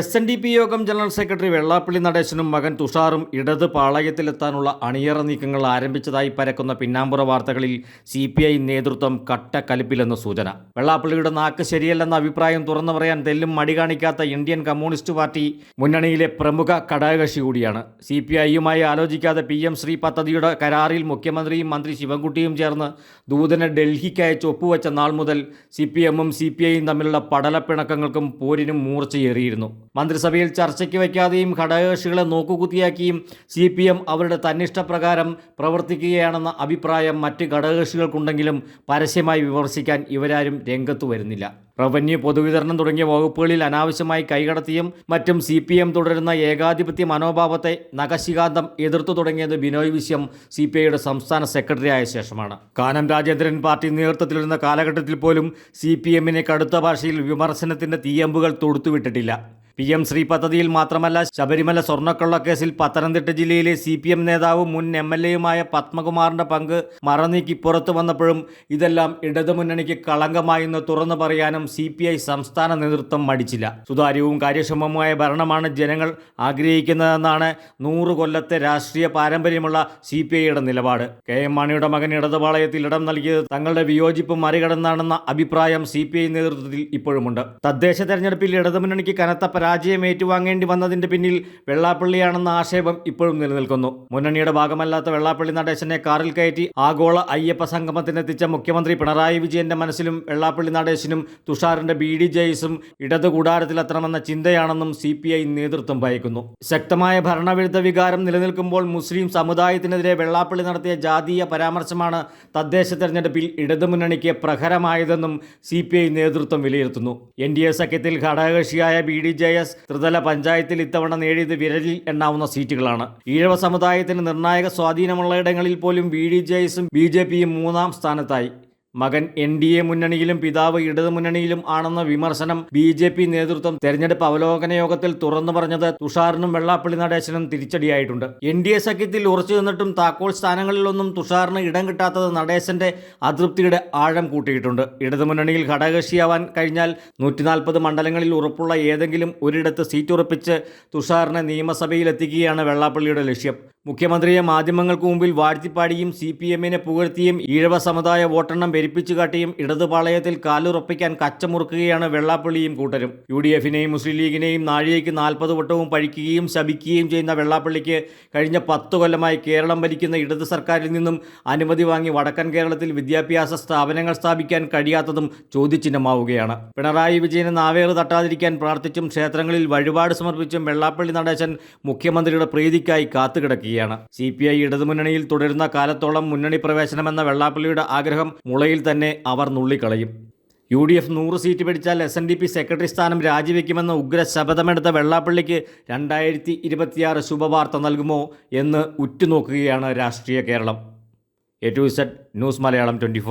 S N D P യോഗം general secretary Vellappally നടേശനും മകൻ തുഷാറും ഇടത് പാളയത്തിലെത്താനുള്ള അണിയറ നീക്കങ്ങൾ ആരംഭിച്ചതായി പരക്കുന്ന പിന്നാമ്പുറ വാർത്തകളിൽ സി പി ഐ നേതൃത്വം കട്ടക്കലിപ്പിലെന്ന് സൂചന. വെള്ളാപ്പള്ളിയുടെ നാക്ക് ശരിയല്ലെന്ന അഭിപ്രായം തുറന്നു പറയാൻ തെല്ലും മടി കാണിക്കാത്ത ഇന്ത്യൻ കമ്മ്യൂണിസ്റ്റ് പാർട്ടി മുന്നണിയിലെ പ്രമുഖ ഘടകകക്ഷി കൂടിയാണ്. സി പി ഐയുമായി ആലോചിക്കാതെ പി എം ശ്രീ പദ്ധതിയുടെ കരാറിൽ മുഖ്യമന്ത്രിയും മന്ത്രി ശിവൻകുട്ടിയും ചേർന്ന് ദൂതനെ ഡൽഹിക്ക് അയച്ച് ഒപ്പുവെച്ച നാൾ മുതൽ സി പി എമ്മും സി പി ഐയും തമ്മിലുള്ള പടലപ്പിണക്കങ്ങൾക്കും പോരിനും മൂർച്ചയേറിയിരുന്നു. മന്ത്രിസഭയിൽ ചർച്ചയ്ക്ക് വയ്ക്കാതെയും ഘടകകക്ഷികളെ നോക്കുകുത്തിയാക്കിയും സി പി എം അവരുടെ തന്നിഷ്ടപ്രകാരം പ്രവർത്തിക്കുകയാണെന്ന അഭിപ്രായം മറ്റ് ഘടകകക്ഷികൾക്കുണ്ടെങ്കിലും പരസ്യമായി വിമർശിക്കാൻ ഇവരാരും രംഗത്തു വരുന്നില്ല. റവന്യൂ പൊതുവിതരണം തുടങ്ങിയ വകുപ്പുകളിൽ അനാവശ്യമായി കൈകടത്തിയും മറ്റും സി പി എം തുടരുന്ന ഏകാധിപത്യ മനോഭാവത്തെ നഖശികാന്തം എതിർത്തു തുടങ്ങിയത് ബിനോയ് വിശ്യം സി പി ഐയുടെ സംസ്ഥാന സെക്രട്ടറി ആയ ശേഷമാണ്. കാനം രാജേന്ദ്രൻ പാർട്ടി നേതൃത്വത്തിലിരുന്ന കാലഘട്ടത്തിൽ പോലും സി പി എമ്മിനെ കടുത്ത ഭാഷയിൽ വിമർശനത്തിന്റെ തീയമ്പുകൾ തൊടുത്തുവിട്ടിട്ടില്ല. പി എം ശ്രീ പദ്ധതിയിൽ മാത്രമല്ല ശബരിമല സ്വർണക്കൊള്ളക്കേസിൽ പത്തനംതിട്ട ജില്ലയിലെ സി പി എം നേതാവും മുൻ എം എൽ എയുമായ പത്മകുമാറിന്റെ പങ്ക് മറനീക്കി പുറത്തു വന്നപ്പോഴും ഇതെല്ലാം ഇടതുമുന്നണിക്ക് കളങ്കമായെന്ന് തുറന്നു പറയാനും സി പി ഐ സംസ്ഥാന നേതൃത്വം മടിച്ചില്ല. സുതാര്യവും കാര്യക്ഷമവുമായ ഭരണമാണ് ജനങ്ങൾ ആഗ്രഹിക്കുന്നതെന്നാണ് നൂറ് കൊല്ലത്തെ രാഷ്ട്രീയ പാരമ്പര്യമുള്ള സി പി ഐയുടെ നിലപാട്. കെ എം മാണിയുടെ മകൻ ഇടതുപാളയത്തിൽ ഇടം നൽകിയത് തങ്ങളുടെ വിയോജിപ്പ് മറികടന്നാണെന്ന അഭിപ്രായം സി പി ഐ നേതൃത്വത്തിൽ ഇപ്പോഴുമുണ്ട്. തദ്ദേശ തെരഞ്ഞെടുപ്പിൽ ഇടതുമുന്നണിക്ക് കനത്ത പരാജയം ഏറ്റുവാങ്ങേണ്ടി വന്നതിന്റെ പിന്നിൽ വെള്ളാപ്പള്ളിയാണെന്ന ആക്ഷേപം ഇപ്പോഴും നിലനിൽക്കുന്നു. മുന്നണിയുടെ ഭാഗമല്ലാത്ത വെള്ളാപ്പള്ളി നടേശനെ കാറിൽ കയറ്റി ആഗോള അയ്യപ്പ സംഗമത്തിനെത്തിച്ച മുഖ്യമന്ത്രി പിണറായി വിജയന്റെ മനസ്സിലും വെള്ളാപ്പള്ളി നടേശനും തുഷാറിന്റെ ബി ഡി ജെയ്സും ഇടതു കൂടാരത്തിലെത്തണമെന്ന ചിന്തയാണെന്നും സി പി ഐ നേതൃത്വം ഭയക്കുന്നു. ശക്തമായ ഭരണവിരുദ്ധ വികാരം നിലനിൽക്കുമ്പോൾ മുസ്ലിം സമുദായത്തിനെതിരെ വെള്ളാപ്പള്ളി നടത്തിയ ജാതീയ പരാമർശമാണ് തദ്ദേശ തെരഞ്ഞെടുപ്പിൽ ഇടതുമുന്നണിക്ക് പ്രഹരമായതെന്നും സി നേതൃത്വം വിലയിരുത്തുന്നു. എൻ ഡി എ സഖ്യത്തിൽ ഘടകകക്ഷിയായ ബി ഡി ജെ എസ് ത്രിതല പഞ്ചായത്തിൽ ഇത്തവണ നേടിയത് വിരലിൽ എണ്ണാവുന്ന സീറ്റുകളാണ്. ഈഴവ സമുദായത്തിന് നിർണായക സ്വാധീനമുള്ള ഇടങ്ങളിൽ പോലും ബി ഡി ജെ എസും ബി ജെ പിയും മൂന്നാം സ്ഥാനത്തായി. മകൻ എൻ ഡി എ മുന്നണിയിലും പിതാവ് ഇടതു മുന്നണിയിലും ആണെന്ന വിമർശനം ബി ജെ പി നേതൃത്വം തെരഞ്ഞെടുപ്പ് അവലോകന യോഗത്തിൽ തുറന്നു പറഞ്ഞത് തുഷാറിനും വെള്ളാപ്പള്ളി നടേശനും തിരിച്ചടിയായിട്ടുണ്ട്. എൻ ഡി എ സഖ്യത്തിൽ ഉറച്ചു നിന്നിട്ടും താക്കോൽ സ്ഥാനങ്ങളിലൊന്നും തുഷാറിന് ഇടം കിട്ടാത്തത് നടേശന്റെ അതൃപ്തിയുടെ ആഴം കൂട്ടിയിട്ടുണ്ട്. ഇടതു മുന്നണിയിൽ ഘടകകക്ഷിയാവാൻ കഴിഞ്ഞാൽ നൂറ്റിനാൽപ്പത് മണ്ഡലങ്ങളിൽ ഉറപ്പുള്ള ഏതെങ്കിലും ഒരിടത്ത് സീറ്റ് ഉറപ്പിച്ച് തുഷാറിനെ നിയമസഭയിലെത്തിക്കുകയാണ് വെള്ളാപ്പള്ളിയുടെ ലക്ഷ്യം. മുഖ്യമന്ത്രിയെ മാധ്യമങ്ങൾക്ക് മുമ്പിൽ വാഴ്ത്തിപ്പാടിയും സി പി എമ്മിനെ പുകഴ്ത്തിയും ഈഴവ സമുദായ വോട്ടെണ്ണം പെരുപ്പിച്ചു കാട്ടിയും ഇടതുപാളയത്തിൽ കാലുറപ്പിക്കാൻ കച്ചമുറുക്കുകയാണ് വെള്ളാപ്പള്ളിയും കൂട്ടരും. യു ഡി എഫിനെയും മുസ്ലിം ലീഗിനെയും നാഴികയ്ക്ക് നാൽപ്പത് വട്ടവും പഴിക്കുകയും ശപിക്കുകയും ചെയ്യുന്ന വെള്ളാപ്പള്ളിക്ക് കഴിഞ്ഞ പത്തു കൊല്ലമായി കേരളം ഭരിക്കുന്ന ഇടതു സർക്കാരിൽ നിന്നും അനുമതി വാങ്ങി വടക്കൻ കേരളത്തിൽ വിദ്യാഭ്യാസ സ്ഥാപനങ്ങൾ സ്ഥാപിക്കാൻ കഴിയാത്തതും ചോദ്യചിഹ്നമാവുകയാണ്. പിണറായി വിജയന് നാവേറ് തട്ടാതിരിക്കാൻ പ്രാർത്ഥിച്ചും ക്ഷേത്രങ്ങളിൽ വഴിപാട് സമർപ്പിച്ചും വെള്ളാപ്പള്ളി നടേശൻ മുഖ്യമന്ത്രിയുടെ പ്രീതിക്കായി കാത്തുകിടക്കുകയാണ് സി പി ഐ ഇടതുമുന്നണിയിൽ തുടരുന്ന കാലത്തോളം മുന്നണി പ്രവേശനമെന്ന വെള്ളാപ്പള്ളിയുടെ ആഗ്രഹം മുളയിൽ തന്നെ അവർ നുള്ളിക്കളയും. യു ഡി എഫ് നൂറ് സീറ്റ് പിടിച്ചാൽ S N D P secretary സ്ഥാനം രാജിവെക്കുമെന്ന ഉഗ്ര ശപഥമെടുത്ത വെള്ളാപ്പള്ളിക്ക് രണ്ടായിരത്തി ഇരുപത്തിയാറ് ശുഭവാർത്ത നൽകുമോ എന്ന് ഉറ്റുനോക്കുകയാണ് രാഷ്ട്രീയ Keralam. A to Z news Malayalam twenty